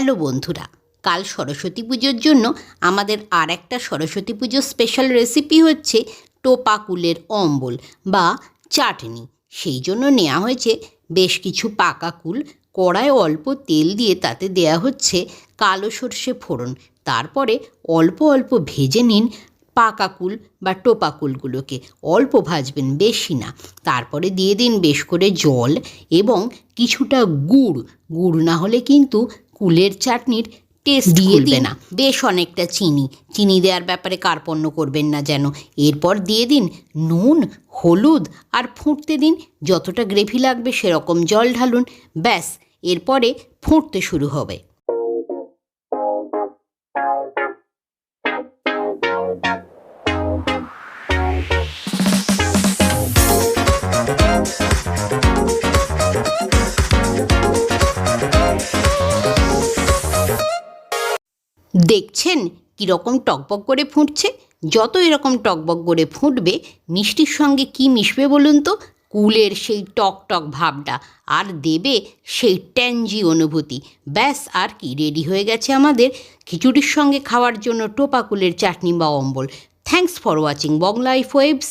Hello বন্ধুরা, কাল সরস্বতী পুজোর জন্য আমাদের আর একটা সরস্বতী পুজোর স্পেশাল রেসিপি হচ্ছে টোপা কুলের অম্বল বা চাটনি। সেই জন্য নেওয়া হয়েছে বেশ কিছু পাকা কুল, কড়ায় অল্প তেল দিয়ে তাতে দেয়া হচ্ছে কালো সর্ষে ফোড়ন। তারপরে অল্প অল্প ভেজে নিন পাকা কুল বা টোপা কুলগুলোকে অল্প ভাজবেন বেশি না। তারপরে দিয়ে দিন বেশ করে জল এবং কিছুটা গুড়। গুড় না হলে কিন্তু কুলের চাটনির টেস্ট দিয়ে দিন। না। বেশ অনেকটা চিনি। চিনি দেওয়ার ব্যাপারে কার্পণ্য করবেন না যেন। এরপর দিয়ে দিন নুন হলুদ আর ফুঁটতে দিন। যতটা গ্রেভি লাগবে সেরকম জল ঢালুন। ব্যাস এরপরে ফুঁটতে শুরু হবে। দেখছেন কীরকম টকবক করে ফুটছে? যত এরকম টকবক করে ফুটবে, মিষ্টির সঙ্গে কি মিশবে বলুন তো? কুলের সেই টক টক ভাবটা, আর দেবে সেই ট্যাঞ্জি অনুভূতি। ব্যাস, আর কি, রেডি হয়ে গেছে আমাদের খিচুড়ির সঙ্গে খাওয়ার জন্য টোপা কুলের চাটনি বা অম্বল। Thanks for watching Bonglife webs.